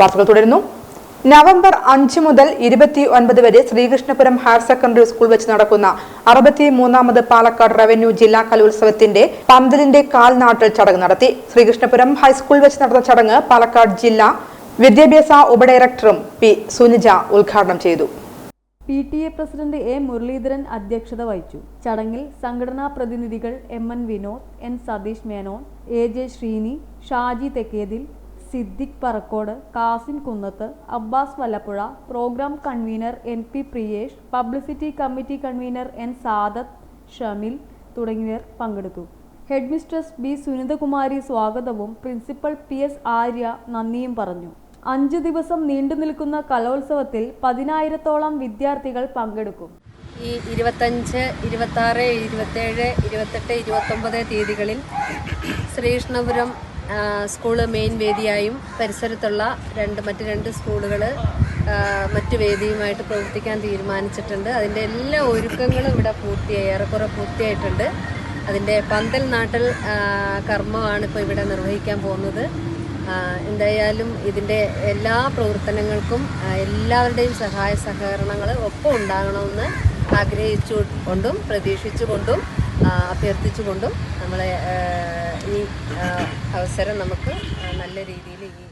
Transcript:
വാർത്തകൾ തുടരുന്നു. നവംബർ അഞ്ച് മുതൽ ഇരുപത്തി ഒൻപത് വരെ ശ്രീകൃഷ്ണപുരം ഹയർ സെക്കൻഡറി സ്കൂൾ വെച്ച് നടക്കുന്ന അറുപത്തി മൂന്നാമത് പാലക്കാട് റവന്യൂ ജില്ലാ കലോത്സവത്തിന്റെ പന്തലിന്റെ കാൽനാട്ടിൽ ചടങ്ങ് നടത്തി. ശ്രീകൃഷ്ണപുരം ഹൈസ്കൂൾ വെച്ച് നടന്ന ചടങ്ങ് പാലക്കാട് ജില്ലാ വിദ്യാഭ്യാസ ഉപഡയറക്ടറും പി സുനിജ ഉദ്ഘാടനം ചെയ്തു. P T A president A Muraleedharan അധ്യക്ഷത വഹിച്ചു. ചടങ്ങിൽ സംഘടനാ പ്രതിനിധികൾ M N Vinod N Satheesh Menon A J Sreeni Shaji Thekkethil Siddique Parakkode Kasim Kunnath Abbas Vallappuzha programme convener N P Priyesh publicity committee convener N Sadath Shamil തുടങ്ങിയവർ പങ്കെടുത്തു. Head mistress B Sunithakumari സ്വാഗതവും principal P S Arya നന്ദിയും പറഞ്ഞു. അഞ്ച് ദിവസം നീണ്ടു നിൽക്കുന്ന കലോത്സവത്തിൽ പതിനായിരത്തോളം വിദ്യാർത്ഥികൾ പങ്കെടുക്കും. ഈ ഇരുപത്തഞ്ച് ഇരുപത്താറ് ഇരുപത്തേഴ് ഇരുപത്തെട്ട് ഇരുപത്തൊമ്പത് തീയതികളിൽ ശ്രീകൃഷ്ണപുരം സ്കൂൾ മെയിൻ വേദിയായും പരിസരത്തുള്ള രണ്ട് മറ്റ് രണ്ട് സ്കൂളുകൾ മറ്റ് വേദിയുമായിട്ട് പ്രവർത്തിക്കാൻ തീരുമാനിച്ചിട്ടുണ്ട്. അതിന്റെ എല്ലാ ഒരുക്കങ്ങളും ഇവിടെ പൂർത്തിയായി ഏറെക്കുറെ പൂർത്തിയായിട്ടുണ്ട്. അതിന്റെ പന്തൽ നാട്ടൽ കർമ്മമാണ് ഇപ്പോൾ ഇവിടെ നിർവഹിക്കാൻ പോകുന്നത്. എന്തായാലും ഇതിന്റെ എല്ലാ പ്രവർത്തനങ്ങൾക്കും എല്ലാവരുടെയും സഹായ സഹകരണങ്ങൾ ഒപ്പം ഉണ്ടാകണമെന്ന് ആഗ്രഹിച്ചു കൊണ്ടും പ്രതീക്ഷിച്ചുകൊണ്ടും അഭ്യർത്ഥിച്ചുകൊണ്ടും നമ്മളെ ഈ അവസരം നമുക്ക് നല്ല രീതിയിൽ ഈ